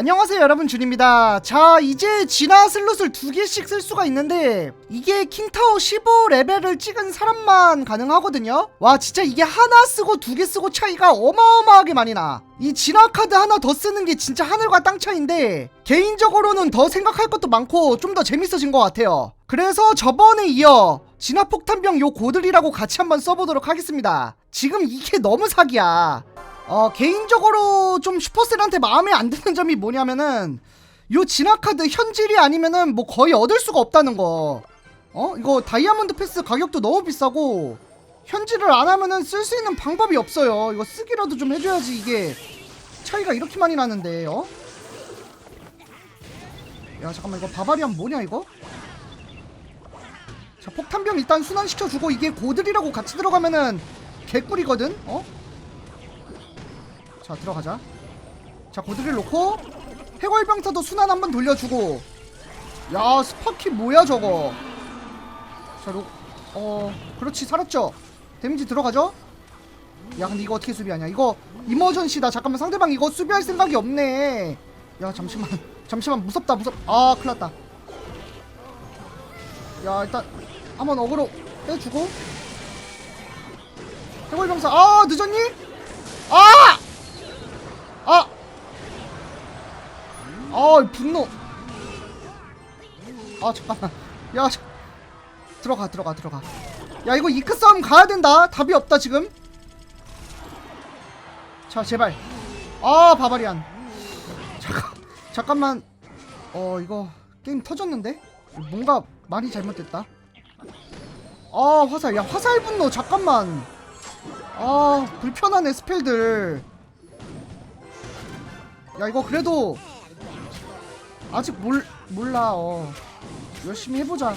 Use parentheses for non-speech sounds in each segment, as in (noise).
안녕하세요 여러분. 준입니다. 자 이제 진화 슬롯을 두 개씩 쓸 수가 있는데 이게 킹타워 15레벨을 찍은 사람만 가능하거든요. 와 진짜 이게 하나 쓰고 두 개 쓰고 차이가 어마어마하게 많이 나이 진화 카드 하나 더 쓰는 게 진짜 하늘과 땅 차이인데 개인적으로는 더 생각할 것도 많고 좀 더 재밌어진 것 같아요. 그래서 저번에 이어 진화 폭탄병 요 고들이라고 같이 한번 써보도록 하겠습니다. 지금 이게 너무 사기야 어, 개인적으로 좀 슈퍼셀한테 마음에 안 드는 점이 뭐냐면은 요 진화카드 현질이 아니면은 뭐 거의 얻을 수가 없다는 거. 어? 이거 다이아몬드 패스 가격도 너무 비싸고 현질을 안 하면은 쓸 수 있는 방법이 없어요. 이거 쓰기라도 좀 해줘야지 이게 차이가 이렇게 많이 나는데, 어? 야 잠깐만 이거 바바리안 뭐냐 이거? 자 폭탄병 일단 순환시켜주고 이게 고들이라고 같이 들어가면은 개꿀이거든? 어? 자 들어가자. 자 고드를 놓고 해골병사도 순환 한번 돌려주고. 야 스파키 뭐야 저거? 자 로, 어 그렇지 살았죠? 데미지 들어가죠? 야 근데 이거 어떻게 수비하냐? 이거 이머전시다 잠깐만 상대방 이거 수비할 생각이 없네. 야 잠시만. (laughs) 잠시만 무섭다 무섭 아 큰일났다. 야 일단 한번 어그로 빼주고. 해골병사 아 늦었니? 아! 아! 아 분노. 아 잠깐만. 야 자- 들어가 들어가 들어가. 야 이거 이크 싸움 가야 된다. 답이 없다 지금. 자 제발. 아 바바리안. 잠깐 잠깐만. 어 이거 게임 터졌는데? 뭔가 많이 잘못됐다. 아 화살. 야 화살 분노. 잠깐만. 아 불편한 스펠들. 야 이거 그래도 아직 몰 몰라 어. 열심히 해보자.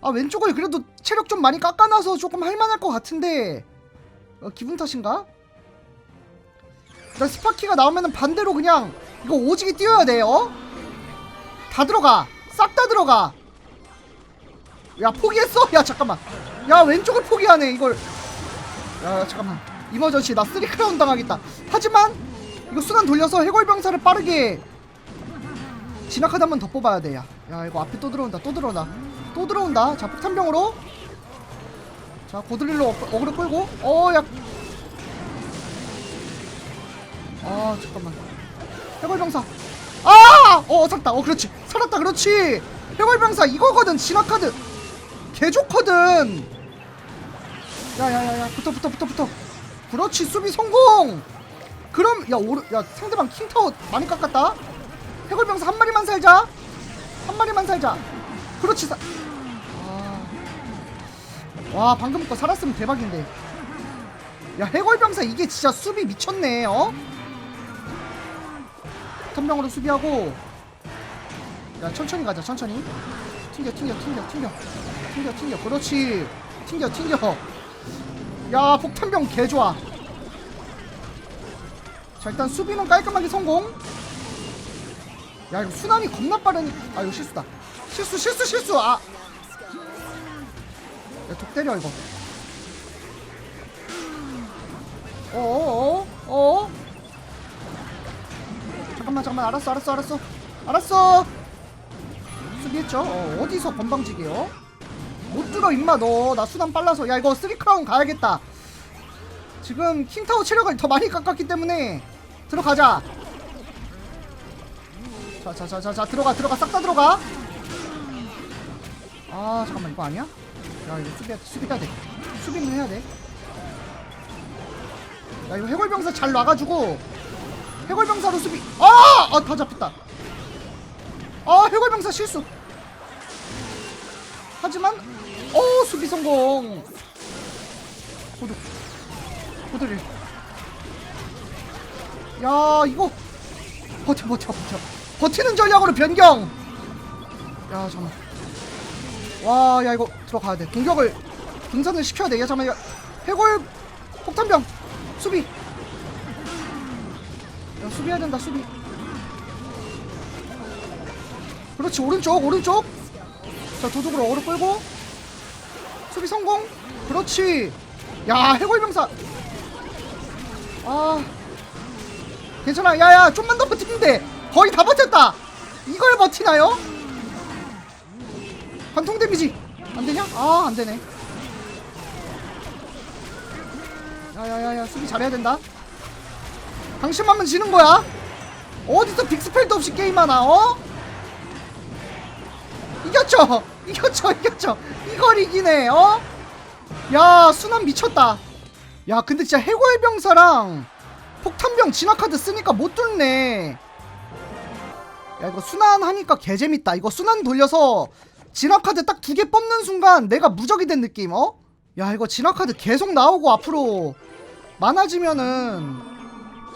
아 왼쪽을 그래도 체력 좀 많이 깎아놔서 조금 할만할 것 같은데. 어, 기분 탓인가? 나 스파키가 나오면은 반대로 그냥 이거 오지게 뛰어야 돼 어? 다 들어가. 싹 다 들어가. 야 포기했어? 야 잠깐만. 야 왼쪽을 포기하네 이걸. 야 잠깐만. 이머전시 나 쓰리 크라운 당하겠다. 하지만 이거 순환 돌려서 해골병사를 빠르게 진화카드 한 번 더 뽑아야 돼 야. 야 이거 앞에 또 들어온다 또 들어온다 또 들어온다. 자 폭탄병으로. 자 고드릴로 어- 어그로 끌고. 어야 아 잠깐만. 해골병사. 아어 살았다. 어 그렇지. 살았다 그렇지. 해골병사 이거거든. 진화카드. 개 좋거든. 야야야야. 붙어 붙어 붙어 붙어. 그렇지 수비 성공 그럼 야 오르 야 상대방 킹타워 많이 깎았다? 해골병사 한 마리만 살자. 한 마리만 살자. 그렇지 사... 아... 와 방금 거 살았으면 대박인데. 야 해골병사 이게 진짜 수비 미쳤네 어? 턴병으로 수비하고. 야 천천히 가자 천천히. 튕겨 튕겨 튕겨 튕겨. 튕겨 튕겨. 그렇지. 튕겨 튕겨. 야 폭탄병 개 좋아 자 일단 수비는 깔끔하게 성공. 야 이거 순환이 겁나 빠르니 아 이거 실수다. 실수 실수 실수. 아 야 독 때려 이거. 어어어 어. 잠깐만 잠깐만. 알았어 알았어 알았어. 알았어. 수비했죠? 어, 어디서 건방지게요? 못 들어 임마 너. 나 수단 빨라서. 야 이거 쓰리 크라운 가야겠다 지금 킹타워 체력을 더 많이 깎았기 때문에 들어가자. 자자자자자 들어가 들어가 싹 다 들어가. 아 잠깐만 이거 아니야? 야 이거 수비 수비해야 돼. 수비는 해야 돼야 이거 해골병사 잘 놔가지고 해골병사로 수비. 아 아다 잡혔다. 아 해골병사 실수. 하지만 오 수비 성공. 고드 고드를. 야 이거. 버텨 버텨 버텨. 버티는 전략으로 변경. 야 잠깐만 와야 이거 들어가야 돼. 공격을 분산을 시켜야 돼야 잠깐만 야, 해골 폭탄병. 수비. 야 수비해야 된다 수비. 그렇지 오른쪽 오른쪽. 자 도둑으로 어그로 끌고. 수비 성공. 그렇지. 야 해골병사 아. 괜찮아. 야야 좀만 더 버티면 돼 거의 다 버텼다. 이걸 버티나요? 관통 데미지. 안되냐? 아 안되네. 야야야야 수비 잘해야 된다. 방심하면 지는 거야? 어디서 빅스펠도 없이 게임하나 어? 이겼죠? (laughs) 이겼죠 이겼죠? 이걸 이기네 어? 야 순환 미쳤다 야 근데 진짜 해골 병사랑 폭탄병 진화카드 쓰니까 못 뚫네. 야 이거 순환하니까 개재밌다. 이거 순환 돌려서 진화카드 딱 두 개 뽑는 순간 내가 무적이 된 느낌 어? 야 이거 진화카드 계속 나오고 앞으로 많아지면은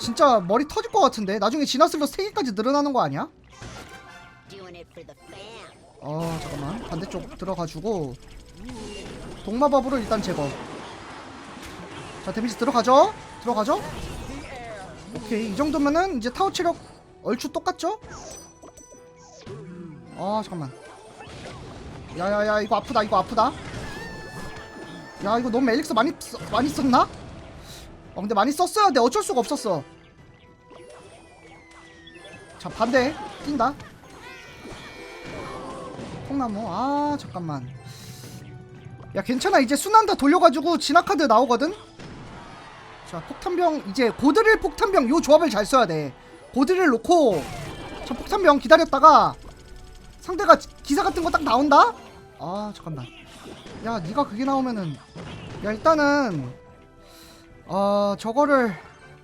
진짜 머리 터질 것 같은데? 나중에 진화슬로 3개까지 늘어나는 거 아니야? 어 잠깐만. 반대쪽 들어가주고 동마법으로 일단 제거 자 데미지 들어가죠? 들어가죠? 오케이 이 정도면은 이제 타워 체력 얼추 똑같죠? 아 잠깐만. 야야야 이거 아프다 이거 아프다. 야 이거 너무 엘릭스 많이 써- 많이 썼나? 어 근데 많이 썼어야 돼. 어쩔 수가 없었어. 자 반대. 뛴다. 통나무. 아 잠깐만. 야 괜찮아. 이제 순환 다 돌려가지고 진화카드 나오거든 자 폭탄병 이제 고드릴 폭탄병 요 조합을 잘 써야 돼. 고드릴 놓고 저 폭탄병 기다렸다가 상대가 기- 기사 같은 거 딱 나온다? 아 잠깐만. 야 네가 그게 나오면은 야 일단은 어 저거를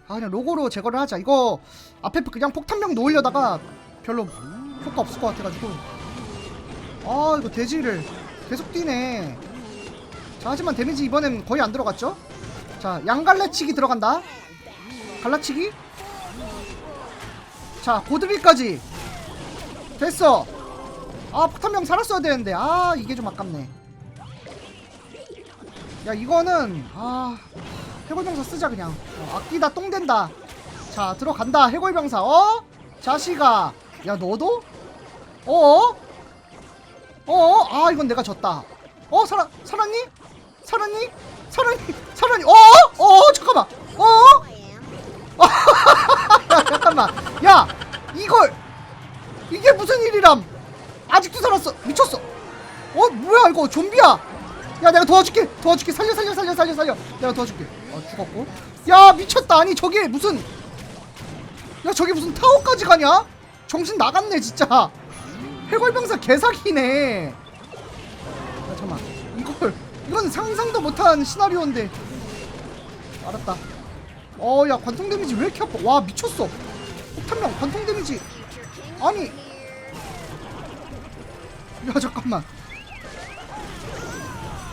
아 그냥 로고로 제거를 하자. 이거 앞에 그냥 폭탄병 놓으려다가 별로 효과 없을 것 같아가지고. 아 이거 돼지를 계속 뛰네. 자 하지만 데미지 이번엔 거의 안 들어갔죠 자 양갈래치기 들어간다 갈라치기 자 고드비까지 됐어 아 폭탄병 살았어야 되는데 아 이게 좀 아깝네 야 이거는 아 해골병사 쓰자 그냥 어, 아끼다 똥된다 자 들어간다 해골병사 어? 자식아 야 너도? 어어? 어? 아 이건 내가 졌다. 어 살아 살았니? 살았니? 살았니? 살았니? 어? 어 잠깐만. 어? (laughs) 야, 잠깐만. 야 이걸 이게 무슨 일이람? 아직도 살았어. 미쳤어. 어 뭐야 이거 좀비야? 야 내가 도와줄게. 도와줄게. 살려 살려 살려 살려 살려. 내가 도와줄게. 어 죽었고. 야 미쳤다. 아니 저게 무슨? 야 저게 무슨 타워까지 가냐? 정신 나갔네 진짜. (laughs) 해골병사 개사기네. 이건 상상도 못한 시나리오인데. 알았다. 어, 야 관통 데미지 왜 이렇게 아파? 와 미쳤어. 폭탄명 관통 데미지. 아니. 야 잠깐만.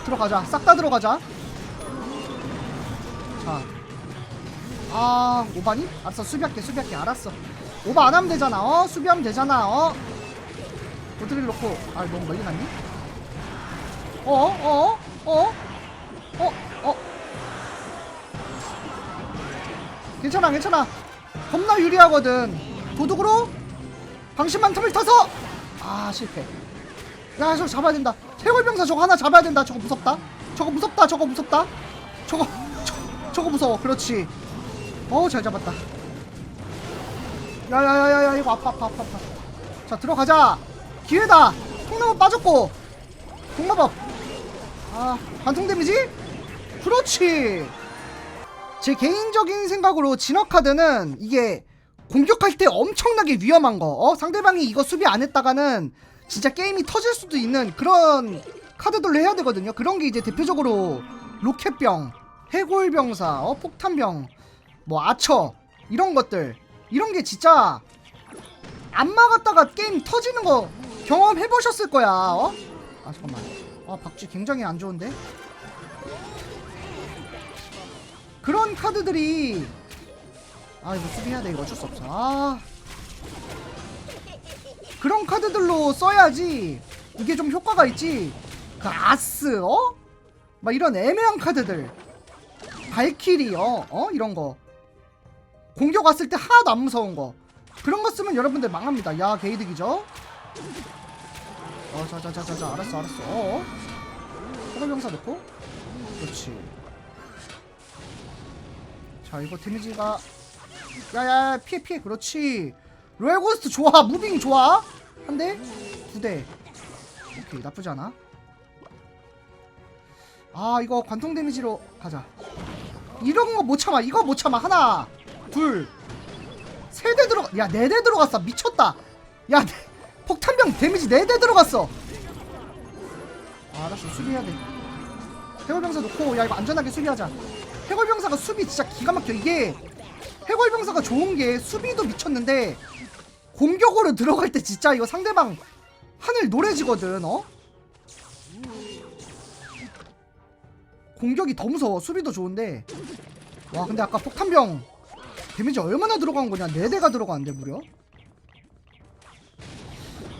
들어가자. 싹 다 들어가자. 자. 아 오바니? 알았어 수비할게 수비할게 알았어. 오바 안 하면 되잖아. 어 수비하면 되잖아. 어. 보드를 놓고 아 너무 멀리 갔니? 어? 어? 어? 어? 어? 괜찮아 괜찮아. 겁나 유리하거든. 도둑으로 방심만 틈을 타서! 아 실패. 야 저거 잡아야 된다. 해골병사 저거 하나 잡아야 된다. 저거 무섭다. 저거 무섭다. 저거 무섭다. 저거 저, 저거 무서워. 그렇지. 어잘 잡았다. 야야야야야 이거 아파 아파 아파 아파. 자 들어가자. 기회다. 통나무 빠졌고. 동마법 아 관통 데미지 그렇지 제 개인적인 생각으로 진화 카드는 이게 공격할 때 엄청나게 위험한 거 어? 상대방이 이거 수비 안 했다가는 진짜 게임이 터질 수도 있는 그런 카드들로 해야 되거든요 그런 게 이제 대표적으로 로켓병 해골병사 어? 폭탄병 뭐 아처 이런 것들 이런 게 진짜 안 막았다가 게임 터지는 거 경험해 보셨을 거야. 어? 아 잠깐만. 아 박쥐 굉장히 안 좋은데. 그런 카드들이 아 이거 수비해야 돼 이거 어쩔 수 없어. 아 그런 카드들로 써야지 이게 좀 효과가 있지. 그 아스 어? 막 이런 애매한 카드들. 발키리 어? 어? 이런 거. 공격 왔을 때 하나도 안 무서운 거. 그런 거 쓰면 여러분들 망합니다. 야 게이득이죠? 어, 자 자 자 자 자, 알았어, 알았어. 어, 호발병사 넣고, 그렇지. 자, 이거 데미지가 야야 피해 피해. 그렇지. 로얄 고스트 좋아. 무빙 좋아. 한 대? 두 대. 오케이 나쁘지 않아. 아 이거 관통 데미지로 가자. 이런 거 못 참아. 이거 못 참아. 하나 둘 세 대 들어 야네 대 들어갔어. 미쳤다. 야 네- 폭탄병 데미지 네대 들어갔어. 아, 알았어 수비해야 돼. 해골병사 놓고 야 이거 안전하게 수비하자. 해골병사가 수비 진짜 기가 막혀. 이게 해골병사가 좋은 게 수비도 미쳤는데 공격으로 들어갈 때 진짜 이거 상대방 하늘 노래지거든 어? 공격이 더 무서워. 수비도 좋은데. 와 근데 아까 폭탄병 데미지 얼마나 들어간 거냐? 4대가 들어가는데 무려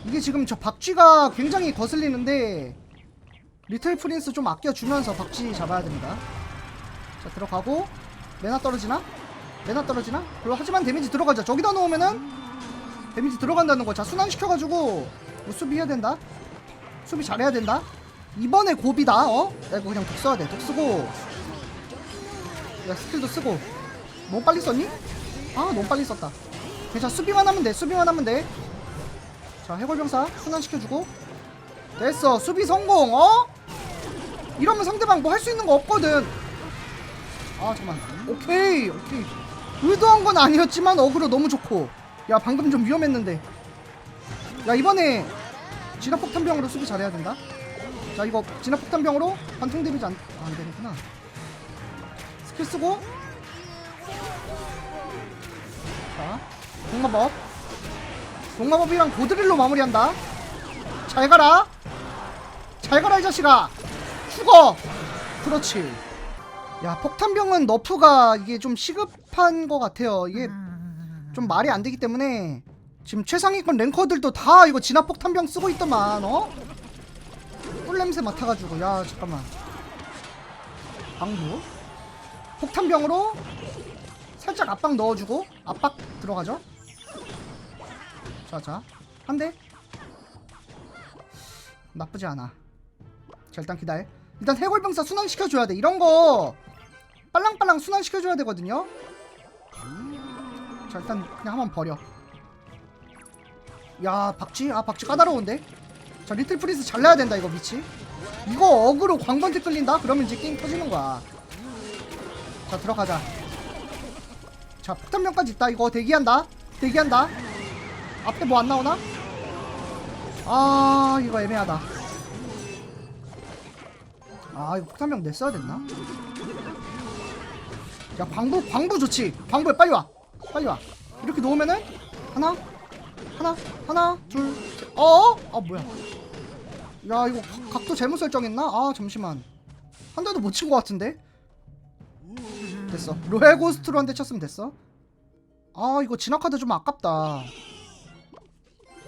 이게 지금 저 박쥐가 굉장히 거슬리는데 리틀 프린스 좀 아껴주면서 박쥐 잡아야 됩니다. 자 들어가고. 메나 떨어지나? 메나 떨어지나? 그리고 하지만 데미지 들어가자 저기다 놓으면은 데미지 들어간다는 거자 순환시켜가지고 뭐 수비해야 된다. 수비 잘해야 된다. 이번에 고비다 어? 야 이거 그냥 독 써야 돼독 쓰고. 야 스킬도 쓰고. 너무 빨리 썼니? 아 너무 빨리 썼다. 괜찮아. 수비만 하면 돼. 수비만 하면 돼 자 해골병사 순환시켜주고. 됐어. 수비 성공. 어? 이러면 상대방 뭐 할 수 있는 거 없거든. 아 잠깐만. 오케이. 오케이. 의도한 건 아니었지만 어그로 너무 좋고. 야 방금 좀 위험했는데. 야 이번에 진화폭탄병으로 수비 잘해야 된다. 자 이거 진화폭탄병으로 관통 데미지 안, 아, 안 되는구나. 스킬 쓰고. 자 동마법 동마법이랑 고드릴로 마무리한다. 잘 가라. 잘 가라 이 자식아. 죽어. 그렇지. 야 폭탄병은 너프가 이게 좀 시급한 것 같아요. 이게 좀 말이 안 되기 때문에. 지금 최상위권 랭커들도 다 이거 진화 폭탄병 쓰고 있더만 어? 꿀 냄새 맡아가지고. 야 잠깐만. 방부? 폭탄병으로 살짝 압박 넣어주고 압박 들어가죠 자자. 한대? 나쁘지 않아. 자 일단 기다려. 일단 해골병사 순환시켜줘야 돼. 이런 거 빨랑빨랑 순환시켜줘야 되거든요. 자 일단 그냥 한번 버려. 야 박쥐? 아 박쥐 까다로운데? 자 리틀 프린스 잘라야 된다 이거 미치. 이거 어그로 광번트 끌린다? 그러면 이제 게임 터지는 거야. 자 들어가자. 자 폭탄병까지 있다. 이거 대기한다. 대기한다 앞에 뭐 안 나오나? 아 이거 애매하다. 아 이거 폭탄병 냈어야 됐나? 야 광부 광부 좋지. 광부야 빨리 와. 빨리 와. 이렇게 놓으면은 하나 하나 하나 둘셋. 어어? 아 뭐야. 야 이거 각- 각도 잘못 설정했나? 아 잠시만. 한 대도 못 친 것 같은데? 됐어. 로얄 고스트로 한 대 쳤으면 됐어. 아 이거 진화카드 좀 아깝다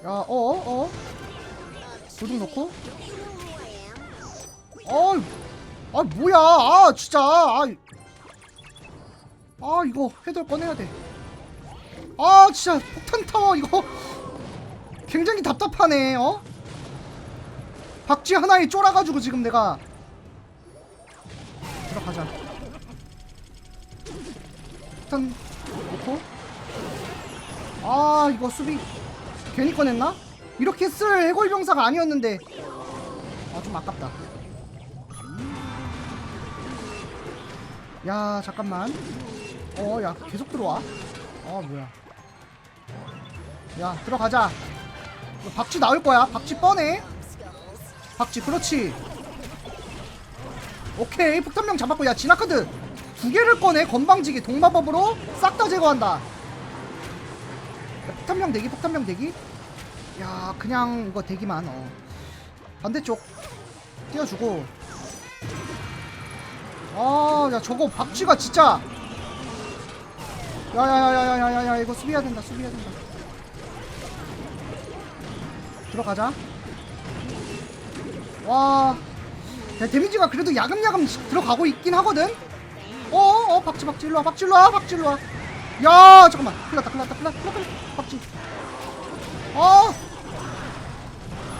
야 어어? 어? 도둑 놓고. 어, 아 뭐야! 아 진짜! 아, 아 이거 헤드 꺼내야 돼 아 진짜 폭탄 타워 이거. 굉장히 답답하네 어? 박쥐 하나에 쫄아가지고 지금 내가. 들어가자. 폭탄 놓고. 아 이거 수비 괜히 꺼냈나? 이렇게 쓸 해골병사가 아니었는데. 아 좀 아깝다. 야 잠깐만. 어 야 계속 들어와. 어 뭐야. 야 들어가자. 박쥐 나올 거야. 박쥐 뻔해. 박쥐 그렇지. 오케이 폭탄병 잡았고. 야 진화카드 두 개를 꺼내. 건방지게 동마법으로 싹 다 제거한다. 야, 폭탄병 대기 폭탄병 대기 야 그냥 이거 대기만 어 반대쪽 띄워주고 아, 야 저거 박쥐가 진짜. 야야야야야야야 이거 수비해야 된다. 수비해야 된다. 들어가자. 와, 야, 데미지가 그래도 야금야금 들어가고 있긴 하거든. 어, 어, 박쥐 박쥐 일로 와, 박쥐 일로 와, 박쥐 일로 와. 야, 잠깐만, 큰일났다, 큰일났다, 큰일났다, 큰일났다, 박쥐. 어.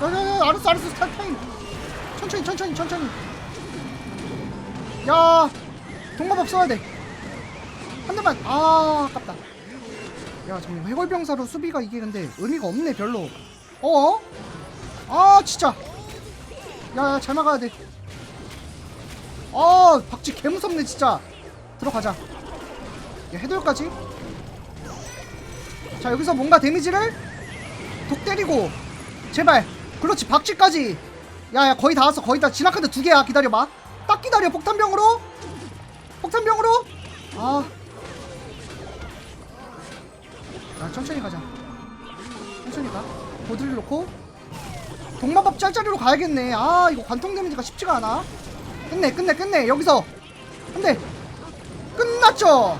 야야야, 알았어, 알았어, 스타일 타임. 천천히, 천천히, 천천히. 야 동마법 써야 돼한 대만. 아 아깝다. 야 잠깐 해골병사로 수비가 이게 근데 의미가 없네 별로. 어? 아 진짜. 야야 잘 막아야 돼아 박쥐 개무섭네 진짜. 들어가자. 야 해돌까지? 자 여기서 뭔가 데미지를 독 때리고 제발 그렇지 박쥐까지 야야 거의 다 왔어 거의 다 진화카드 두 개야 기다려봐 딱 기다려 폭탄병으로 폭탄병으로 아 야, 천천히 가자. 천천히 가. 보드를 놓고. 동마법 짤짤이로 가야겠네. 아, 이거 관통 데미지가 쉽지가 않아. 끝내, 끝내, 끝내. 여기서. 한 대. 끝났죠?